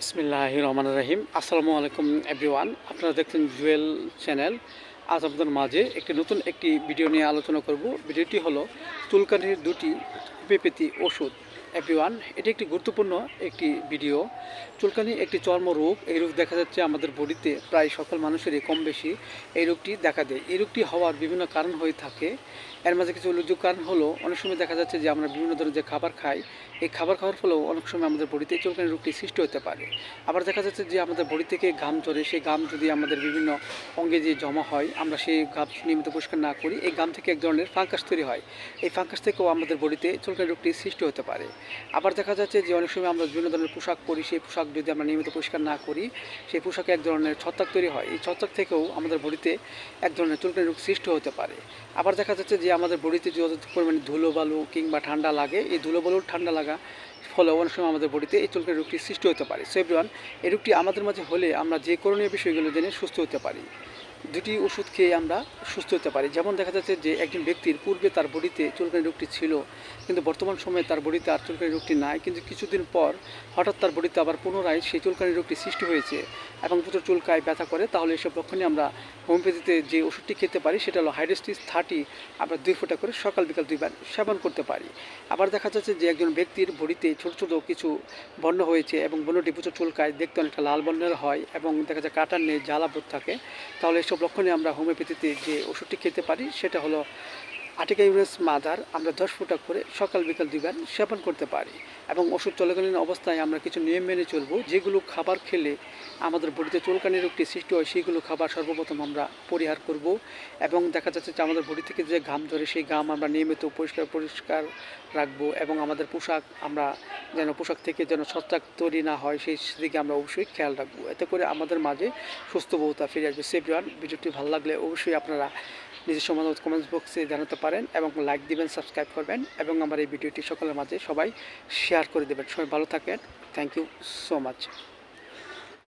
বিসমিল্লাহ রহমান রাহিম আসসালামু আলাইকুম, এভরিওয়ান। আপনারা দেখছেন জুয়েল চ্যানেল। আজ আপনাদের মাঝে একটি নতুন একটি ভিডিও নিয়ে আলোচনা করব। ভিডিওটি হলো চুলকানির দুটি হোমিওপ্যাথি ওষুধ। এভরিওয়ান এটি একটি গুরুত্বপূর্ণ একটি ভিডিও চুলকানি একটি চর্ম চর্মরোগ, এই রোগ দেখা যাচ্ছে আমাদের বডিতে প্রায় সকল মানুষেরই কম বেশি এই রোগটি দেখা দেয়। এই রোগটি হওয়ার বিভিন্ন কারণ হয়ে থাকে। এর মাঝে কিছু উল্লেখযোগ্য কারণ হলো, অনেক সময় দেখা যাচ্ছে যে আমরা বিভিন্ন ধরনের যে খাবার খাই, এই খাবার খাওয়ার ফলেও অনেক সময় আমাদের বডিতে চুলকানি রোগটি সৃষ্টি হতে পারে। আবার দেখা যাচ্ছে যে আমাদের বডি থেকে ঘাম ঝরে সেই ঘাম যদি আমাদের বিভিন্ন অঙ্গে যে জমা হয়, আমরা সেই ঘাম নিয়মিত পরিষ্কার না করি, এই ঘাম থেকে এক ধরনের ফাঙ্কাস তৈরি হয়। এই ফাঙ্কাস থেকেও আমাদের বডিতে চুলকানি রোগটি সৃষ্টি হতে পারে। আবার দেখা যাচ্ছে যে অনেক সময় আমরা বিভিন্ন ধরনের পোশাক পরি, সেই পোশাক যদি আমরা নিয়মিত পরিষ্কার না করি, সেই পোশাকে এক ধরনের ছত্রাক তৈরি হয়। এই ছত্রাক থেকেও আমাদের বডিতে এক ধরনের চুলকানি রোগ সৃষ্টি হতে পারে। আবার দেখা যাচ্ছে যে আমাদের বডিতে যত পরিমাণে ধুলো বালু কিংবা ঠান্ডা লাগে, এই ধুলো বালুর ঠান্ডা লাগা ফলে অনেক সময় আমাদের বডিতে এই চুলকানি রোগটি সৃষ্টি হতে পারে। সো এই রোগটি আমাদের মাঝে হলে আমরা যে করণীয় বিষয়গুলো জেনে সুস্থ হতে পারি। দুটি ওষুধ খেয়ে আমরা সুস্থ হতে পারি। যেমন দেখা যাচ্ছে যে একজন ব্যক্তির পূর্বে তার বডিতে চুলকানি রোগটি ছিল, কিন্তু বর্তমান সময়ে তার বডিতে আর চুলকানি রোগটি নাই, কিন্তু কিছুদিন পর হঠাৎ তার বডিতে আবার পুনরায় সেই চুলকানি রোগটি সৃষ্টি হয়েছে এবং প্রচুর চুলকায় ব্যথা করে। তাহলে এসব লক্ষণে আমরা হোমিওপ্যাথিতে যে ওষুধটি খেতে পারি, সেটা হলো হাইড্রেস্টিস থার্টি, আমরা দুই ফোঁটা করে সকাল বিকাল দুইবার সেবন করতে পারি। আবার দেখা যাচ্ছে যে একজন ব্যক্তির বডিতে ছোট ছোট কিছু বর্ণ হয়েছে এবং বর্ণটি প্রচুর চুলকায়, দেখতে অনেকটা লাল বর্ণের হয় এবং দেখা যায় কাটার নেই জ্বালাবোধ থাকে। তাহলে এসব লক্ষণে আমরা হোমিওপ্যাথিতে যে ওষুধটি খেতে পারি সেটা হলো আটিকা ইউরেস মাদার আমরা দশ ফুটা করে সকাল বিকাল দুইবার সেবন করতে পারি এবং ওষুধ চলাকালীন অবস্থায় আমরা কিছু নিয়ম মেনে চলবো। যেগুলো খাবার খেলে আমাদের বডিতে চুলকানি রোগটি সৃষ্টি হয়, সেইগুলো খাবার সর্বপ্রথম আমরা পরিহার করব এবং দেখা যাচ্ছে যে আমাদের বডি থেকে যে ঘাম ধরে সেই ঘাম আমরা নিয়মিত পরিষ্কার পরিষ্কার রাখব এবং আমাদের পোশাক আমরা যেন পোশাক থেকে যেন ছত্রাক তৈরি না হয়, সেই দিকে আমরা অবশ্যই খেয়াল রাখব। এতে করে আমাদের মাঝে সুস্থ বহুতা ফিরে আসবে। সেভরিওয়ান ভিডিওটি ভালো লাগলে অবশ্যই আপনারা নিজের সমাধান কমেন্টস বক্সে জানাতে পারেন এবং লাইক দিবেন সাবস্ক্রাইব করবেন এবং আমার এই ভিডিওটি সকলের মাঝে সবাই শেয়ার করে দেবেন। সবাই ভালো থাকেন থ্যাংক ইউ সো মাচ